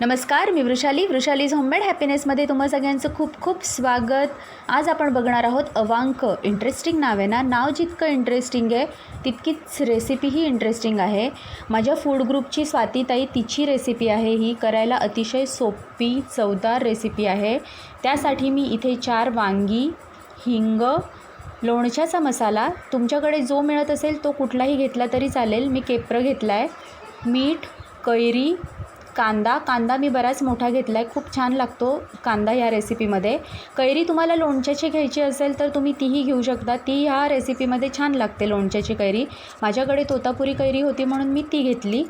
नमस्कार मी वृषाली. वृषालीज होममेड हॅपीनेसमध्ये तुम्हा सगळ्यांचं खूप खूप स्वागत. आज आपण बघणार आहोत अवांक. इंटरेस्टिंग नाव आहे ना? नाव जितकं इंटरेस्टिंग आहे तितकीच रेसिपीही इंटरेस्टिंग आहे. माझ्या फूड ग्रुपची स्वातीताई तिची रेसिपी आहे. ही करायला अतिशय सोपी चवदार रेसिपी आहे. त्यासाठी मी इथे चार वांगी हिंग लोणच्याचा मसाला तुमच्याकडे जो मिळत असेल तो कुठलाही घेतला तरी चालेल. मी केप्रं घेतला आहे मीठ कैरी कांदा. कांदा मी बराच मोठा घेतला आहे खूप छान लागतो कांदा या रेसिपीमध्ये कैरी तुम्हाला लोणच्याची घ्यायची असेल तर तुम्ही तीही घेऊ शकता. ती ह्या रेसिपीमध्ये छान लागते लोणच्याची कैरी. माझ्याकडे तोतापुरी कैरी होती म्हणून मी ती घेतली.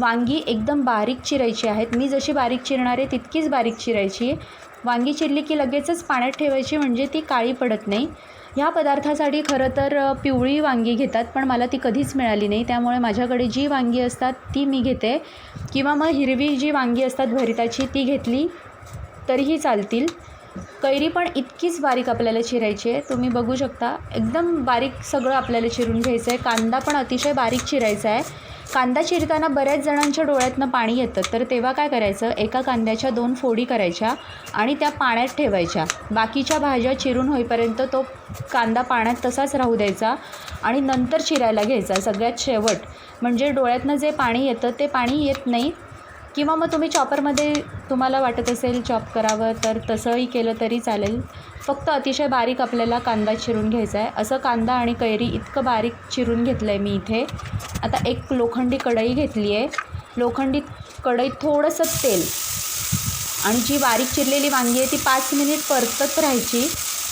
वांगी एकदम बारीक चिरायची आहेत. मी जशी बारीक चिरणार आहे तितकीच बारीक चिरायची. वांगी चिरली की लगेचच पाण्यात ठेवायची म्हणजे ती काळी पडत नाही. ह्या पदार्थासाठी खरं तर पिवळी वांगी घेतात पण मला ती कधीच मिळाली नाही. त्यामुळे माझ्याकडे जी वांगी असतात ती मी घेते. किंवा मग हिरवी जी वांगी असतात भरिताची ती घेतली तरीही चालतील. कैरी पण इतकीच बारीक आपल्याला चिरायची आहे. तुम्ही बघू शकता एकदम बारीक सगळं आपल्याला चिरून घ्यायचं आहे कांदा पण अतिशय बारीक चिरायचा आहे. कांदा चिरताना बऱ्याच जणांच्या डोळ्यातनं पाणी येतं. तर तेव्हा काय करायचं एका कांद्याच्या दोन फोडी करायच्या आणि त्या पाण्यात ठेवायच्या. बाकीच्या भाज्या चिरून होईपर्यंत तो कांदा पाण्यात तसाच राहू द्यायचा आणि नंतर चिरायला घ्यायचा सगळ्यात शेवट. म्हणजे डोळ्यातनं जे पाणी येतं ते पाणी येत नाही. किंवा मग तुम्ही चॉपरमध्ये तुम्हाला वाटत असेल चॉप करावं तर तसंही केलं तरी चालेल. फक्त अतिशय बारीक आपल्याला कांदा चिरून घ्यायचा आहे. असं कांदा आणि कैरी इतकं बारीक चिरून घेतलं आहे मी इथे. आता एक लोखंडी कढई घेतली आहे. लोखंडी कढईत थोडंसं तेल. आणि जी बारीक चिरलेली वांगी आहे ती पाच मिनिट परतत राहायची.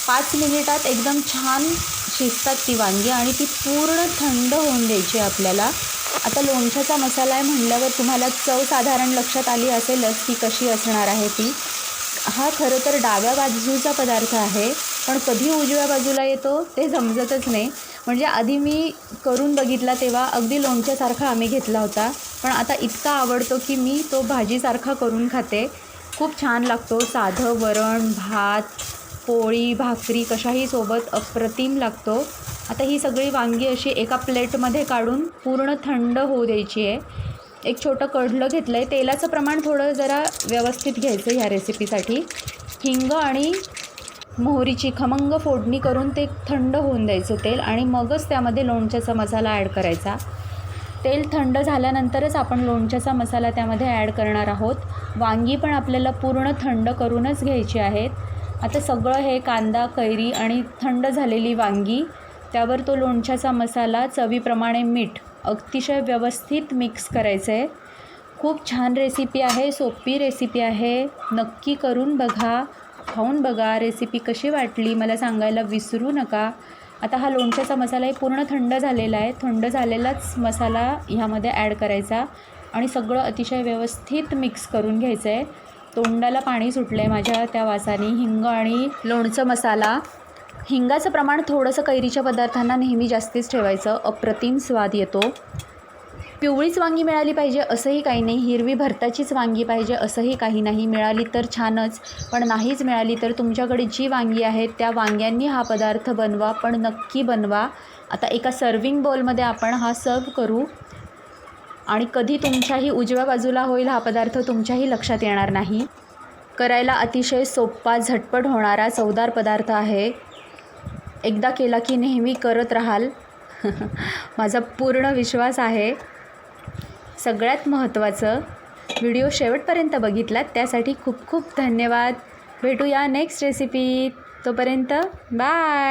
पाच मिनिटात एकदम छान शिजतात ती वांगी आणि ती पूर्ण थंड होऊन द्यायची आपल्याला. आता लोणच्याचा मसाला आहे म्हणल्यावर तुम्हाला चव साधारण लक्षात आली असेलच की कशी असणार आहे ती. हा खरं तर डाव्या बाजूचा पदार्थ आहे पण कधी उजव्या बाजूला येतो ते समजतच नाही. म्हणजे आधी मी करून बघितला तेव्हा अगदी लोणच्यासारखा आम्ही घेतला होता पण आता इतका आवडतो की मी तो भाजीसारखा करून खाते. खूप छान लागतो साधं वरण भात पोळी भाकरी कशाही सोबत अप्रतिम लागतो. आता ही सगळी वांगी अशी एका प्लेटमध्ये काढून पूर्ण थंड होऊ द्यायची आहे. एक छोटं कढलं घेतलं आहे तेलाचं प्रमाण थोडं जरा व्यवस्थित घ्यायचं ह्या रेसिपीसाठी हिंग आणि मोहरीची खमंग फोडणी करून ते थंड होऊन द्यायचं तेल आणि मगच त्यामध्ये लोणच्याचा मसाला ॲड करायचा. तेल थंड झाल्यानंतरच आपण लोणच्याचा मसाला त्यामध्ये ॲड करणार आहोत. वांगी पण आपल्याला पूर्ण थंड करूनच घ्यायची आहेत. आता सगळं हे कांदा कैरी आणि थंड झालेली वांगी त्यावर तो लोणच्याचा मसाला चवीप्रमाणे मीठ अतिशय व्यवस्थित मिक्स करायचं. आहे खूप छान रेसिपी आहे सोपी रेसिपी आहे. नक्की करून बघा खाऊन बघा. रेसिपी कशी वाटली मला सांगायला विसरू नका. आता हा लोणच्याचा मसाला हे पूर्ण थंड झालेला आहे. थंड झालेलाच मसाला ह्यामध्ये ॲड करायचा आणि सगळं अतिशय व्यवस्थित मिक्स करून घ्यायचं आहे तोंडाला पाणी सुटलं आहे माझ्या त्या वासाने. हिंग आणि लोणचं मसाला. हिंगाचं प्रमाण थोडंसं कैरीच्या पदार्थांना नेहमी जास्तीच ठेवायचं. अप्रतिम स्वाद येतो. पिवळीच वांगी मिळाली पाहिजे असंही काही नाही. हिरवी भरताचीच वांगी पाहिजे असंही काही नाही. मिळाली तर छानच. पण नाहीच मिळाली तर तुमच्याकडे जी वांगी आहेत त्या वांग्यांनी हा पदार्थ बनवा. पण नक्की बनवा. आता एका सर्विंग बॉलमध्ये आपण हा सर्व करू. आणि कधी तुमच्याही उजव्या बाजूला होईल हा पदार्थ तुमच्याही लक्षात येणार नाही. करायला अतिशय सोपा झटपट होणारा चवदार पदार्थ आहे. एकदा केला की नेहमी करत राहाल. माझा पूर्ण विश्वास आहे. सगळ्यात महत्त्वाचं व्हिडिओ शेवटपर्यंत बघितलात त्यासाठी खूप खूप धन्यवाद. भेटूया नेक्स्ट रेसिपी तोपर्यंत बाय